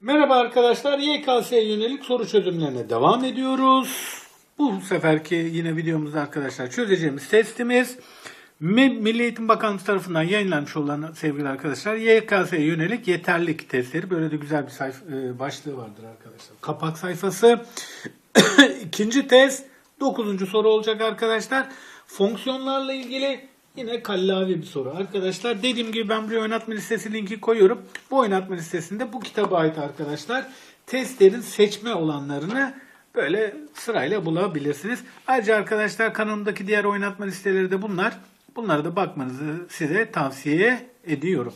Merhaba arkadaşlar, YKS'ye yönelik soru çözümlerine devam ediyoruz. Bu seferki yine videomuzda arkadaşlar çözeceğimiz testimiz Mi- Milli Eğitim Bakanlığı tarafından yayınlanmış olan sevgili arkadaşlar YKS'ye yönelik yeterlik testleri. Böyle de güzel bir sayfa, e, başlığı vardır arkadaşlar. Kapak sayfası. İkinci test, dokuzuncu soru olacak arkadaşlar. Fonksiyonlarla ilgili Yine kallavi bir soru. Arkadaşlar dediğim gibi ben buraya oynatma listesi linki koyuyorum. Bu oynatma listesinde bu kitaba ait arkadaşlar testlerin seçme olanlarını böyle sırayla bulabilirsiniz. Ayrıca arkadaşlar kanalımdaki diğer oynatma listeleri de bunlar. Bunlara da bakmanızı size tavsiye ediyorum.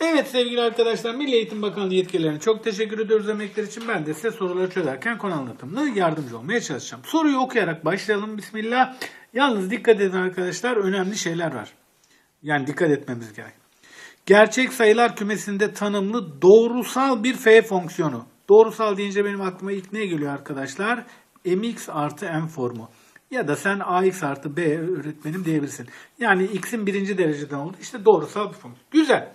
Evet sevgili arkadaşlar Milli Eğitim Bakanlığı yetkililerine çok teşekkür ediyoruz emekler için. Ben de size soruları çözerken konu anlatımına yardımcı olmaya çalışacağım. Soruyu okuyarak başlayalım. Bismillah. Yalnız dikkat edin arkadaşlar önemli şeyler var. Yani dikkat etmemiz gerek. Gerçek sayılar kümesinde tanımlı doğrusal bir f fonksiyonu. Doğrusal deyince benim aklıma ilk ne geliyor arkadaşlar? mx artı n formu. Ya da sen ax artı b öğretmenim diyebilirsin. Yani x'in birinci dereceden oldu. İşte doğrusal bir fonksiyon. Güzel.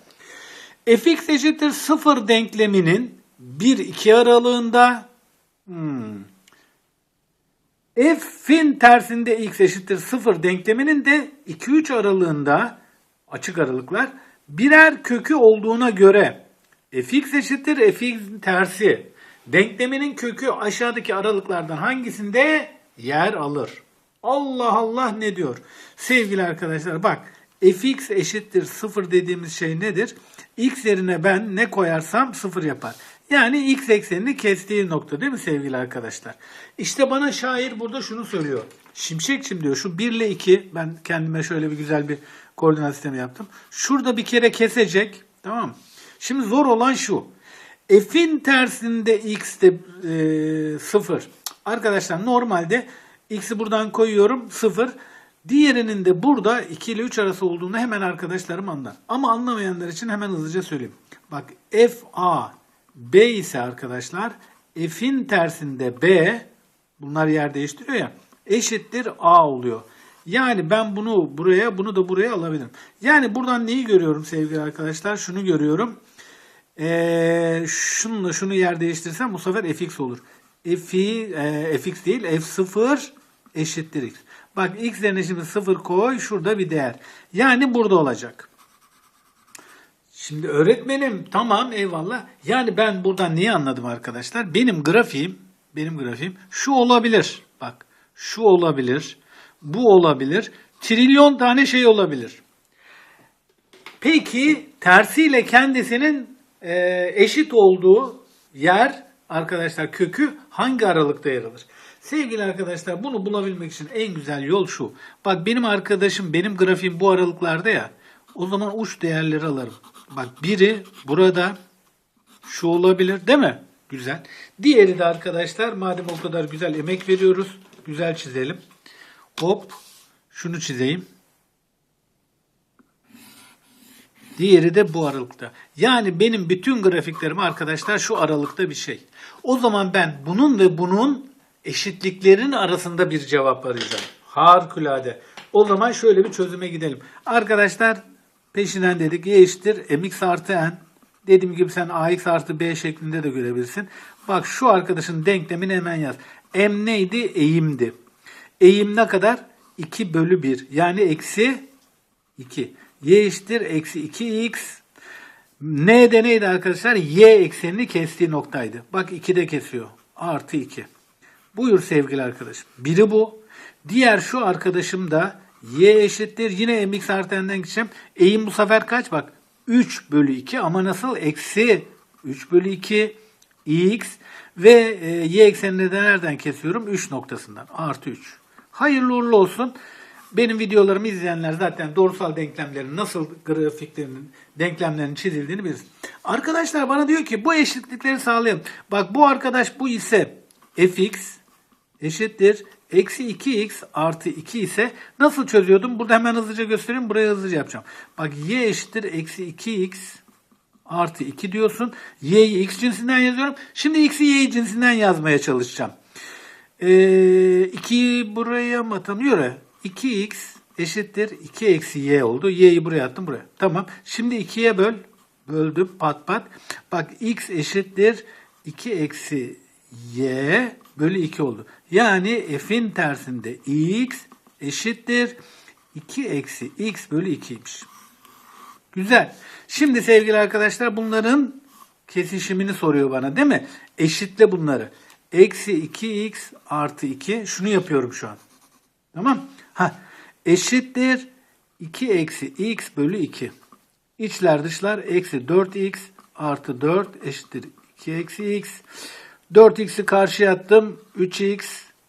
fx eşittir 0 denkleminin 1-2 aralığında hmm, f'in tersinde x eşittir 0 denkleminin de 2-3 aralığında açık aralıklar birer kökü olduğuna göre fx eşittir fx'in tersi denkleminin kökü aşağıdaki aralıklardan hangisinde yer alır? Allah Allah ne diyor? Sevgili arkadaşlar bak fx eşittir 0 dediğimiz şey nedir? x yerine ben ne koyarsam 0 yapar. Yani x eksenini kestiği nokta değil mi sevgili arkadaşlar? İşte bana şair burada şunu söylüyor. Şimşekçim diyor şu 1 ile 2 ben kendime şöyle bir güzel bir koordinat sistemi yaptım. Şurada bir kere kesecek tamam? Şimdi zor olan şu. F'in tersinde x de e, 0. Arkadaşlar normalde x'i buradan koyuyorum 0. Diğerinin de burada 2 ile 3 arası olduğunu hemen arkadaşlarım anlar. Ama anlamayanlar için hemen hızlıca söyleyeyim. Bak f a b ise arkadaşlar f'in tersinde b bunlar yer değiştiriyor ya eşittir a oluyor. Yani ben bunu buraya bunu da buraya alabilirim. Yani buradan neyi görüyorum sevgili arkadaşlar? Şunu görüyorum. Ee, şununla şunu yer değiştirsem bu sefer fx olur. F'i, e, fx değil f0 eşittir x. Bak x yerine şimdi 0 koy şurada bir değer. Yani burada olacak. Şimdi öğretmenim tamam eyvallah. Yani ben buradan neyi anladım arkadaşlar? Benim grafiğim, benim grafiğim şu olabilir. Bak şu olabilir, bu olabilir, trilyon tane şey olabilir. Peki tersiyle kendisinin e, eşit olduğu yer arkadaşlar kökü hangi aralıkta yer alır? Sevgili arkadaşlar bunu bulabilmek için en güzel yol şu. Bak benim arkadaşım benim grafiğim bu aralıklarda ya. O zaman uç değerleri alırım. Bak biri burada şu olabilir değil mi? Güzel. Diğeri de arkadaşlar madem o kadar güzel emek veriyoruz. Güzel çizelim. Hop şunu çizeyim. Diğeri de bu aralıkta. Yani benim bütün grafiklerim arkadaşlar şu aralıkta bir şey. O zaman ben bunun ve bunun eşitliklerin arasında bir cevap arayacağım. Harikulade. O zaman şöyle bir çözüme gidelim. Arkadaşlar peşinden dedik y eşittir mx artı n. Dediğim gibi sen ax artı b şeklinde de görebilirsin. Bak şu arkadaşın denklemini hemen yaz. M neydi? Eğimdi. Eğim ne kadar? 2 bölü 1. Yani eksi 2. Y eşittir eksi 2x. N de neydi arkadaşlar? Y eksenini kestiği noktaydı. Bak 2 de kesiyor. Artı 2. Buyur sevgili arkadaşım. Biri bu. Diğer şu arkadaşım da y eşittir. Yine mx artı n'den gideceğim. Eğim bu sefer kaç? Bak 3 bölü 2 ama nasıl? Eksi 3 bölü 2 x ve e, y eksenini de nereden kesiyorum? 3 noktasından. Artı 3. Hayırlı uğurlu olsun. Benim videolarımı izleyenler zaten doğrusal denklemlerin nasıl grafiklerinin, denklemlerinin çizildiğini bilir. Arkadaşlar bana diyor ki bu eşitlikleri sağlayalım. Bak bu arkadaş bu ise fx eşittir. Eksi 2x artı 2 ise nasıl çözüyordum? Burada hemen hızlıca göstereyim. Buraya hızlıca yapacağım. Bak y eşittir. Eksi 2x artı 2 diyorsun. y'yi x cinsinden yazıyorum. Şimdi x'i y cinsinden yazmaya çalışacağım. Ee, 2'yi buraya mı atamıyor ya? 2x eşittir 2 eksi y oldu. y'yi buraya attım buraya. Tamam. Şimdi 2'ye böl. Böldüm pat pat. Bak x eşittir 2 eksi y bölü 2 oldu. Yani f'in tersinde x eşittir 2 eksi x bölü 2'ymiş. Güzel. Şimdi sevgili arkadaşlar bunların kesişimini soruyor bana değil mi? Eşitle bunları. Eksi 2x artı 2. Şunu yapıyorum şu an. Tamam. Ha, eşittir 2 eksi x bölü 2. İçler dışlar eksi 4x artı 4 eşittir 2 eksi x. 4x'i karşıya attım. 3x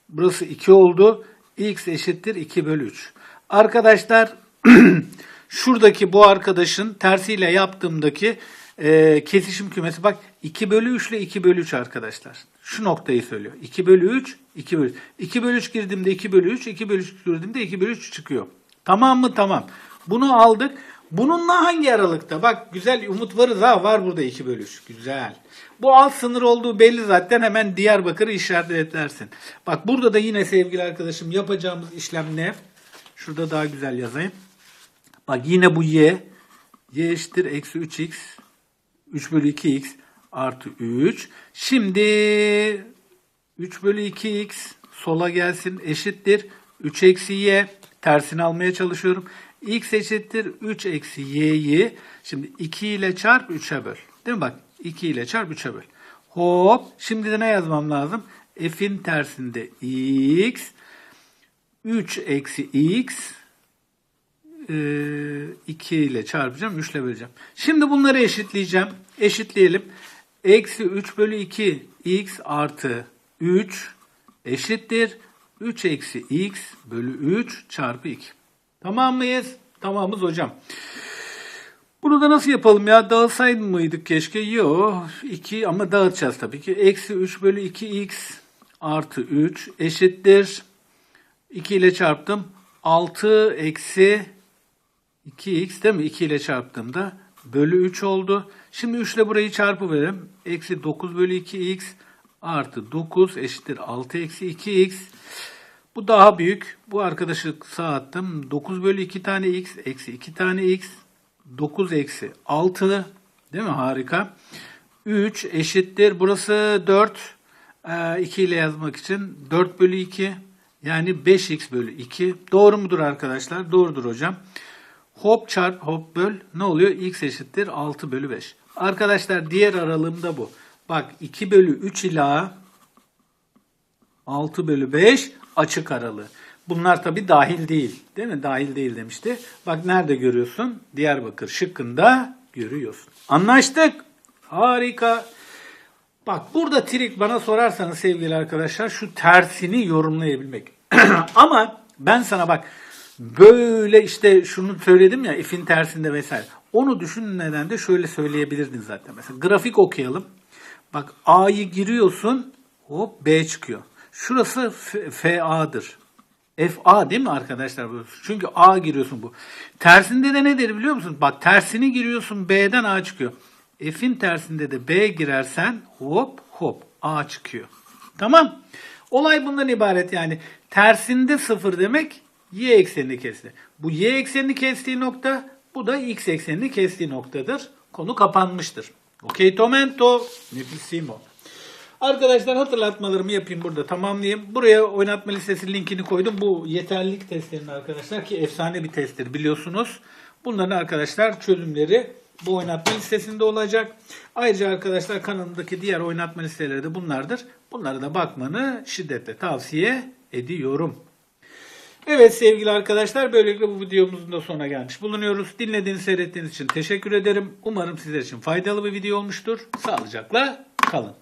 burası 2 oldu. x eşittir 2 bölü 3. Arkadaşlar şuradaki bu arkadaşın tersiyle yaptığımdaki e, kesişim kümesi bak 2 bölü 3 ile 2 bölü 3 arkadaşlar. Şu noktayı söylüyor. 2 bölü 3, 2 bölü 3. 2 bölü 3 girdiğimde 2 bölü 3, 2 bölü 3 girdiğimde 2 bölü 3 çıkıyor. Tamam mı? Tamam. Bunu aldık. Bununla hangi aralıkta? Bak güzel umut varız ha var burada 2 bölü 3. Güzel. Bu alt sınır olduğu belli zaten hemen Diyarbakır'ı işaretlersin. Bak burada da yine sevgili arkadaşım yapacağımız işlem ne? Şurada daha güzel yazayım. Bak yine bu y. y eşittir eksi 3x. 3 bölü 2x artı 3. Şimdi 3 bölü 2x sola gelsin eşittir. 3 eksi y tersini almaya çalışıyorum. x eşittir 3 eksi y'yi. Şimdi 2 ile çarp 3'e böl. Değil mi bak 2 ile çarp 3'e böl. Hop şimdi de ne yazmam lazım? f'in tersinde x 3 eksi x 2 ile çarpacağım, 3 ile böleceğim. Şimdi bunları eşitleyeceğim. Eşitleyelim. Eksi 3 bölü 2 x artı 3 eşittir. 3 eksi x bölü 3 çarpı 2. Tamam mıyız? Tamamız hocam. Bunu da nasıl yapalım ya? Dağıtsaydı mıydık keşke? Yok. 2 ama dağıtacağız tabii ki. Eksi 3 bölü 2x artı 3 eşittir. 2 ile çarptım. 6 eksi 2x değil mi? 2 ile çarptığımda bölü 3 oldu. Şimdi 3 ile burayı çarpı verelim. Eksi 9 bölü 2x artı 9 eşittir 6 eksi 2x. Bu daha büyük. Bu arkadaşı sağ attım. 9 bölü 2 tane x eksi 2 tane x. 9 eksi 6 değil mi? Harika. 3 eşittir. Burası 4. 2 ile yazmak için 4 bölü 2 yani 5x bölü 2. Doğru mudur arkadaşlar? Doğrudur hocam. Hop çarp hop böl ne oluyor? x eşittir 6 bölü 5. Arkadaşlar diğer aralığım da bu. Bak 2 bölü 3 ila 6 bölü 5 açık aralığı. Bunlar tabi dahil değil. Değil mi? Dahil değil demişti. Bak nerede görüyorsun? Diyarbakır şıkkında görüyorsun. Anlaştık. Harika. Bak burada trik bana sorarsanız sevgili arkadaşlar şu tersini yorumlayabilmek. Ama ben sana bak böyle işte şunu söyledim ya if'in tersinde vesaire. Onu düşünmeden de şöyle söyleyebilirdin zaten. Mesela grafik okuyalım. Bak A'yı giriyorsun hop B çıkıyor. Şurası FA'dır. FA değil mi arkadaşlar? Çünkü A giriyorsun bu. Tersinde de nedir biliyor musun? Bak tersini giriyorsun B'den A çıkıyor. F'in tersinde de B girersen hop hop A çıkıyor. Tamam. Olay bundan ibaret yani. Tersinde sıfır demek y eksenini kesti. Bu y eksenini kestiği nokta bu da x eksenini kestiği noktadır. Konu kapanmıştır. Okey tomento. Nefisimo. Arkadaşlar hatırlatmalarımı yapayım burada tamamlayayım. Buraya oynatma listesi linkini koydum. Bu yeterlilik testlerinin arkadaşlar ki efsane bir testtir biliyorsunuz. Bunların arkadaşlar çözümleri bu oynatma listesinde olacak. Ayrıca arkadaşlar kanalımdaki diğer oynatma listeleri de bunlardır. Bunlara da bakmanı şiddetle tavsiye ediyorum. Evet sevgili arkadaşlar böylelikle bu videomuzun da sonuna gelmiş bulunuyoruz. Dinlediğiniz seyrettiğiniz için teşekkür ederim. Umarım sizler için faydalı bir video olmuştur. Sağlıcakla kalın.